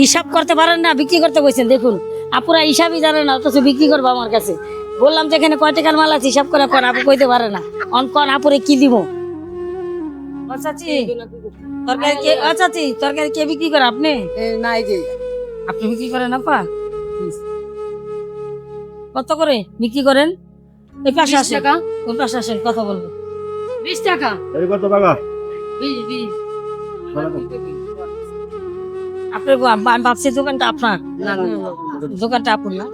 হিসাব করতে পারেন না বিক্রি করতে বসেন। দেখুন আপুরা হিসাবই জানে না অথচ বিক্রি করব আমার কাছে। বললাম যে এখানে কয় টাকার মাল আছে হিসাব করে কোন আপু কইতে পারে না। অন কোন আপুরে কি দিব? চাচি তরকারি কে ও চাচি তরকারি কে বিক্রি করে আপনি? নাই যে। আপনি বিক্রি করেন আপা কত করে বিক্রি করেন? ওই পাশে আসেন। ওই পাশে আসেন কথা বলব। বিশ টাকা। এই কত টাকা? বিশ বিশ। আপনার আমি ভাবছি দোকানটা আপনার। না না দোকানটা আপনার না?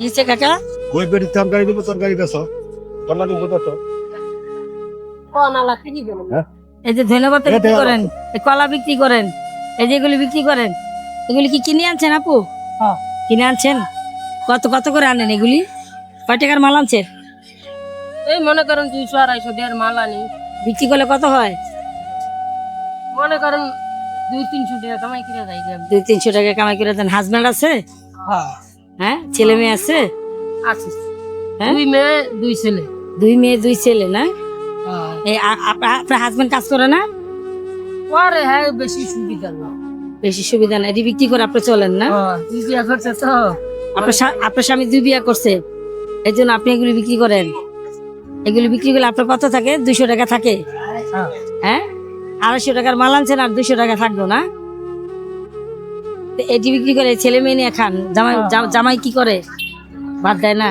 নিচে কাকা? ওই বেটি তরকারি দিব তরকারি বেছ তরকারি দিব তো এই যে ধন্যবাদ বিক্রি করেন এই কলা বিক্রি করেন এই যে এগুলি বিক্রি করেন এগুলি কি কিনে আনছেন আপু? হ্যাঁ। কিনে আনছেন? কত কত করে আনেন এগুলি? কয় টাকার মাল আনছেন? এই মনে করেন দুইশো আড়াইশো দেড় মাল আনি। বিক্রি করলে কত হয়? মনে করেন দুই তিনশো টাকা কামাই করে যাই দুই তিনশো টাকা কামাই করে দেন। হাজব্যান্ড আছে? হ্যাঁ। হ্যাঁ? ছেলে মেয়ে আছে? আছে। হ্যাঁ? দুই মেয়ে দুই ছেলে। দুই মেয়ে দুই ছেলে না? হ্যাঁ। এই আপ- আপনার হাজব্যান্ড কাজ করে না? পরে হ্যাঁ বেশি সুবিধা না। বেশি সুবিধা না। এটি বিক্রি করে আপনি চলেন না? তুই বিয়া করছে তো। আপনার আপনার স্বামী দুই বিয়া করছে। এই জন্য আপনি এগুলি বিক্রি করেন। এগুলি বিক্রি করলে আপনার কত থাকে? দুইশো টাকা থাকে। হ্যাঁ। হ্যাঁ আড়াইশো টাকার মাল আনছেন আর দুশো টাকা থাকল না? এটি বিক্রি করে ছেলে মেয়ে নিয়ে খান। জামাই জামাই কি করে? ভাত দেয় না?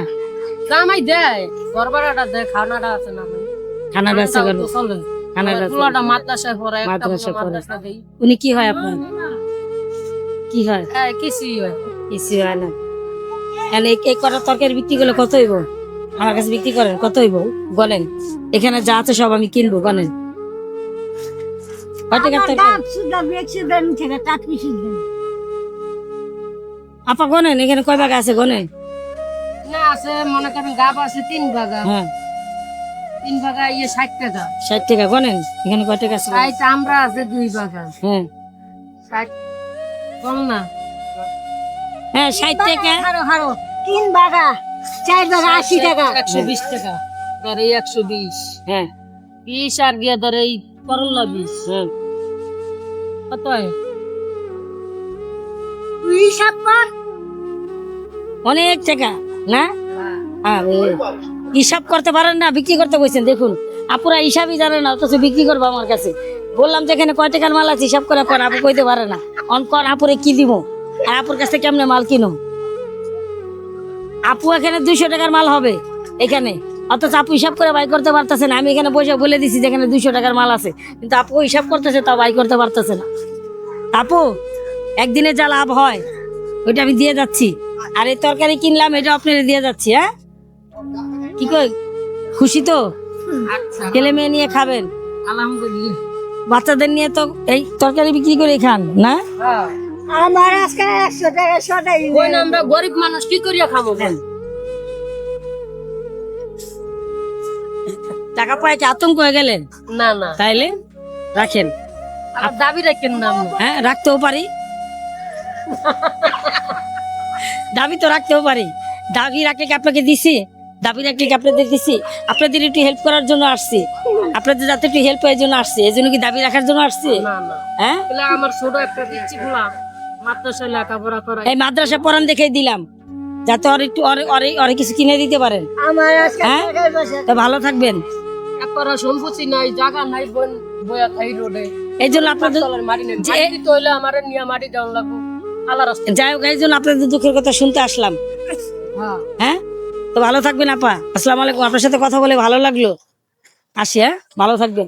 জামাই দেয়। গরবারাটা দেয় খানাটা আছে না চলে। পুরোটা মাদ্রাসায় পড়ে মাদ্রাসায় পড়ে। উনি কি হয় আপনার? কি হয়? হ্যাঁ কিছুই হয়? হয় না। এই কটা তরকারি বিক্রি করলে কত হইব? আমার কাছে বিক্রি করেন কত হইব? বলেন। এখানে যা আছে সব আমি কিনবো বলেন। আপা গনেন এখানে কয় ভাগ আছে গনেন? না আছে মনে করেন গাব আছে তিন ভাগা হ্যাঁ। তিন ভাগা ইয়ে ষাট টাকা। ষাট টাকা গনেন? এখানে কয় টাকা আছে? ষাট আমরা আছে দুই ভাগা হ্যাঁ। ষাট কম না। হ্যাঁ ষাট টাকা। তিন বাগা চার বাগা আশি টাকা। একশো বিশ টাকা। ধরে এই একশো বিশ। হ্যাঁ। বিশ আর গিয়ে ধরে এই করল্লা বিশ। হ্যাঁ। কত তুই হিসাব কর। অনেক টাকা না? হ্যাঁ হিসাব করতে পারেন না বিক্রি করতে বসেন দেখুন। আপুরা হিসাবই জানে না অথচ বিক্রি করব আমার কাছে। বললাম যে এখানে কয় টাকার মাল আছে হিসাব করে কোন আপু কইতে পারে না। অন কোন আপুরে কি দিব? আর আপুর কাছে কেমনে মাল কিনো আপু এখানে দুইশো টাকার মাল হবে এখানে। অথচ আপু হিসাব করে বাই করতে পারতেছে না। আমি এখানে বসে বলে দিছি যে এখানে দুইশো টাকার মাল আছে। কিন্তু আপু হিসাব করতেছে তাও বাই করতে পারতেছে না। আপু একদিনে যা লাভ হয় ওইটা আমি দিয়ে যাচ্ছি। আর এই তরকারি কিনলাম এটা আপনারা দিয়ে যাচ্ছি হ্যাঁ? কি কই? খুশি তো? আচ্ছা। ছেলে মেয়ে নিয়ে খাবেন। আলহামদুলিল্লাহ। বাচ্চাদের নিয়ে তো এই তরকারি বিক্রি করে খান না? হ্যাঁ। আমার আজকে একশো টাকা সদাই আমরা গরিব মানুষ কি করিয়া খাব টাকা পায় কি আতঙ্ক হয়ে গেলেন না না। তাইলে রাখেন। আবার দাবি রাখেন না হ্যাঁ রাখতেও পারি। দাবি তো রাখতেও পারি। দাবি রাখলে কি আপনাকে দিছি? দাবি রাখলে কি আপনাদের দিছি? আপনাদের একটু হেল্প করার জন্য আসছি। আপনাদের যাতে একটু হেল্প হয় জন্য আসছি। এই জন্য কি দাবি রাখার জন্য আসছি? না না। হ্যাঁ? তাহলে আমার ছোট একটা দিচ্ছি মাদ্রাসায় লেখাপড়া করাই। এই মাদ্রাসা পড়ান দেখেই দিলাম। যাতে ওর একটু অরে অরে অরে কিছু কিনে দিতে পারেন। আমার আজকে হ্যাঁ? তো ভালো থাকবেন। একবারে সম্পত্তি নাই জায়গা নাই বোন বয়া খাই রোডে। এই জন্য আপনাদের মাটি নেই। মাটি হইলে আমার নিয়ে মাটি লাগবো। আল্লাহ রাস্তা। যাই হোক এই জন্য আপনাদের দুঃখের কথা শুনতে আসলাম। হ্যাঁ। হ্যাঁ? তো ভালো থাকবেন আপা। আসসালামু আলাইকুম। আপনার সাথে কথা বলে ভালো লাগল। আসি হ্যাঁ? ভালো থাকবেন।